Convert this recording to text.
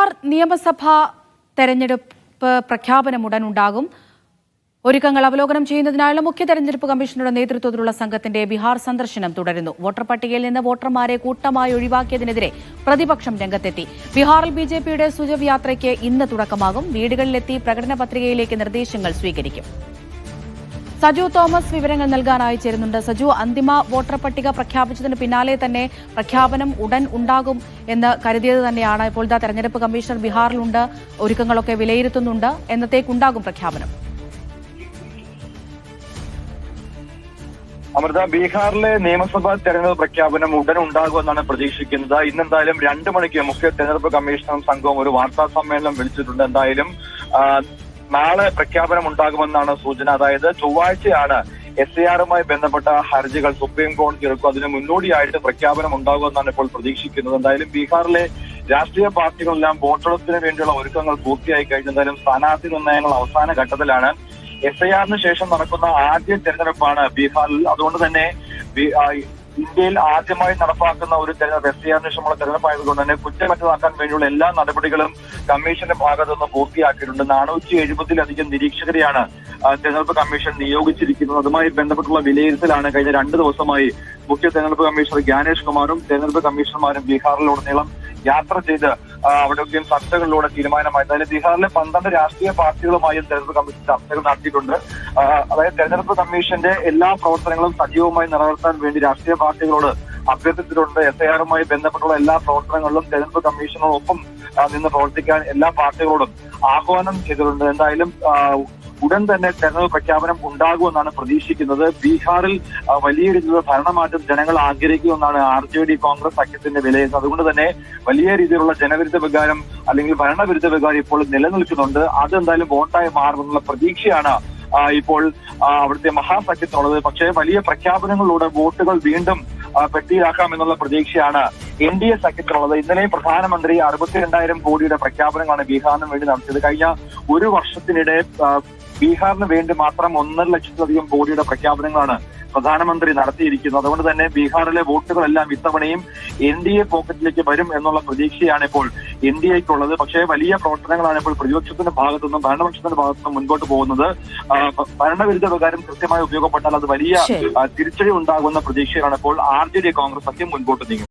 ബീഹാർ നിയമസഭാ തെരഞ്ഞെടുപ്പ് പ്രഖ്യാപനം ഉടൻ ഉണ്ടാകും ഒരുക്കങ്ങൾ അവലോകനം ചെയ്യുന്നതിനായുള്ള മുഖ്യ തെരഞ്ഞെടുപ്പ് കമ്മീഷണറുടെ നേതൃത്വത്തിലുള്ള സംഘത്തിന്റെ ബീഹാർ സന്ദർശനം തുടരുന്നു. വോട്ടർ പട്ടികയിൽ നിന്ന് വോട്ടർമാരെ കൂട്ടമായി ഒഴിവാക്കിയതിനെതിരെ പ്രതിപക്ഷം രംഗത്തെത്തി. ബീഹാറിൽ ബി ജെ പിയുടെ സുജവ് യാത്രയ്ക്ക് ഇന്ന് തുടക്കമാകും. വീടുകളിലെത്തി പ്രകടന പത്രികയിലേക്ക് നിർദ്ദേശങ്ങൾ സ്വീകരിക്കും. സജു തോമസ് വിവരങ്ങൾ നൽകാനായി ചേരുന്നുണ്ട്. സജു അന്തിമ വോട്ടർ പട്ടിക പ്രഖ്യാപിച്ചതിന് പിന്നാലെ തന്നെ പ്രഖ്യാപനം ഉടൻ ഉണ്ടാകും എന്ന് കരുതിയത് തന്നെയാണ്. ഇപ്പോൾ ഇതാ തെരഞ്ഞെടുപ്പ് കമ്മീഷണർ ബീഹാറിലുണ്ട്. ഒരുക്കങ്ങളൊക്കെ വിലയിരുത്തുന്നുണ്ട്. എന്നത്തേക്കുണ്ടാകും പ്രഖ്യാപനം? അമൃത ബീഹാറിലെ നിയമസഭാ തെരഞ്ഞെടുപ്പ് പ്രഖ്യാപനം ഉടൻ ഉണ്ടാകുമെന്നാണ് പ്രതീക്ഷിക്കുന്നത്. ഇന്നെന്തായാലും രണ്ടു മണിക്ക് മുഖ്യ തെരഞ്ഞെടുപ്പ് കമ്മീഷണറും സംഘവും ഒരു വാർത്താ സമ്മേളനം വിളിച്ചിട്ടുണ്ട്. എന്തായാലും നാളെ പ്രഖ്യാപനം ഉണ്ടാകുമെന്നാണ് സൂചന. അതായത് ചൊവ്വാഴ്ചയാണ് എസ് ഐ ആറുമായി ബന്ധപ്പെട്ട ഹർജികൾ സുപ്രീം കോടതി എടുക്കും അതിന് മുന്നോടിയായിട്ട് പ്രഖ്യാപനം ഉണ്ടാകുമെന്നാണ് ഇപ്പോൾ പ്രതീക്ഷിക്കുന്നത്. എന്തായാലും ബീഹാറിലെ രാഷ്ട്രീയ പാർട്ടികളെല്ലാം വോട്ടെടുപ്പിന് വേണ്ടിയുള്ള ഒരുക്കങ്ങൾ പൂർത്തിയായി കഴിഞ്ഞ. എന്തായാലും സ്ഥാനാർത്ഥി നിർണയങ്ങൾ അവസാന ഘട്ടത്തിലാണ്. എസ് ഐ ആറിന് ശേഷം നടക്കുന്ന ആദ്യ തെരഞ്ഞെടുപ്പാണ് ബീഹാറിൽ. അതുകൊണ്ട് തന്നെ ഇന്ത്യയിൽ ആദ്യമായി നടപ്പാക്കുന്ന ഒരു തെരഞ്ഞെടുപ്പ് എസ് ഐ ആറിന് ശേഷമുള്ള തെരഞ്ഞെടുപ്പായതുകൊണ്ട് തന്നെ കുറ്റമറ്റതാക്കാൻ വേണ്ടിയുള്ള എല്ലാ നടപടികളും കമ്മീഷന്റെ ഭാഗത്തു നിന്ന് പൂർത്തിയാക്കിയിട്ടുണ്ട്. നാനൂറ്റി എഴുപതിലധികം നിരീക്ഷകരെയാണ് തെരഞ്ഞെടുപ്പ് കമ്മീഷൻ നിയോഗിച്ചിരിക്കുന്നത്. അതുമായി ബന്ധപ്പെട്ടുള്ള വിലയിരുത്തലാണ് കഴിഞ്ഞ രണ്ട് ദിവസമായി മുഖ്യ തെരഞ്ഞെടുപ്പ് കമ്മീഷണർ ജ്ഞാനേഷ് കുമാറും തെരഞ്ഞെടുപ്പ് കമ്മീഷണർമാരും ബീഹാറിലുടനീളം യാത്ര ചെയ്ത് അവിടെയൊക്കെയും ചർച്ചകളിലൂടെ തീരുമാനമായി. അതായത് ബീഹാറിലെ പന്ത്രണ്ട് രാഷ്ട്രീയ പാർട്ടികളുമായും തെരഞ്ഞെടുപ്പ് കമ്മീഷൻ ചർച്ചകൾ നടത്തിയിട്ടുണ്ട്. അതായത് തെരഞ്ഞെടുപ്പ് കമ്മീഷന്റെ എല്ലാ പ്രവർത്തനങ്ങളും സജീവമായി നിലനിർത്താൻ വേണ്ടി രാഷ്ട്രീയ പാർട്ടികളോട് അഭ്യർത്ഥിച്ചിട്ടുണ്ട്. എസ് ഐ ആറുമായി ബന്ധപ്പെട്ടുള്ള എല്ലാ പ്രവർത്തനങ്ങളിലും തെരഞ്ഞെടുപ്പ് കമ്മീഷനോടൊപ്പം നിന്ന് പ്രവർത്തിക്കാൻ എല്ലാ പാർട്ടികളോടും ആഹ്വാനം ചെയ്തിട്ടുണ്ട്. എന്തായാലും ഉടൻ തന്നെ തെരഞ്ഞെടുപ്പ് പ്രഖ്യാപനം ഉണ്ടാകുമെന്നാണ് പ്രതീക്ഷിക്കുന്നത്. ബീഹാറിൽ വലിയ രീതിയിലുള്ള ഭരണമാറ്റം ജനങ്ങൾ ആഗ്രഹിക്കുമെന്നാണ് ആർ ജെ ഡി കോൺഗ്രസ് സഖ്യത്തിന്റെ വിലയിരുത്തൽ. അതുകൊണ്ട് തന്നെ വലിയ രീതിയിലുള്ള ജനവിരുദ്ധ വികാരം അല്ലെങ്കിൽ ഭരണവിരുദ്ധ വികാരം ഇപ്പോൾ നിലനിൽക്കുന്നുണ്ട്. അത് എന്തായാലും വോട്ടായി മാറുമെന്നുള്ള പ്രതീക്ഷയാണ് ഇപ്പോൾ അവിടുത്തെ മഹാസഖ്യത്തിനുള്ളത്. പക്ഷേ വലിയ പ്രഖ്യാപനങ്ങളിലൂടെ വോട്ടുകൾ വീണ്ടും പെട്ടിയിലാക്കാം എന്നുള്ള പ്രതീക്ഷയാണ് എൻ ഡി എ സഖ്യത്തിനുള്ളത്. ഇന്നലെ പ്രധാനമന്ത്രി അറുപത്തിരണ്ടായിരം കോടിയുടെ പ്രഖ്യാപനമാണ് ബീഹാറിന് വേണ്ടി നടത്തിയത്. കഴിഞ്ഞ ഒരു വർഷത്തിനിടെ ബീഹാറിന് വേണ്ടി മാത്രം ഒന്നര ലക്ഷത്തിലധികം കോടിയുടെ പ്രഖ്യാപനങ്ങളാണ് പ്രധാനമന്ത്രി നടത്തിയിരിക്കുന്നത്. അതുകൊണ്ട് തന്നെ ബീഹാറിലെ വോട്ടുകളെല്ലാം ഇത്തവണയും എൻ ഡി എ പോക്കറ്റിലേക്ക് വരും എന്നുള്ള പ്രതീക്ഷയാണ് ഇപ്പോൾ എൻ ഡി എക്കുള്ളത് പക്ഷേ വലിയ പ്രവർത്തനങ്ങളാണ് ഇപ്പോൾ പ്രതിപക്ഷത്തിന്റെ ഭാഗത്തുനിന്നും ഭരണപക്ഷത്തിന്റെ ഭാഗത്തുനിന്നും മുൻപോട്ട് പോകുന്നത്. ഭരണവിരുദ്ധ വികാരം കൃത്യമായി ഉപയോഗപ്പെട്ടാൽ അത് വലിയ. തിരിച്ചടി ഉണ്ടാകുന്ന പ്രതീക്ഷയിലാണ് ഇപ്പോൾ ആർ ജെ ഡി കോൺഗ്രസ് സഖ്യം മുൻപോട്ട് നീങ്ങുന്നത്.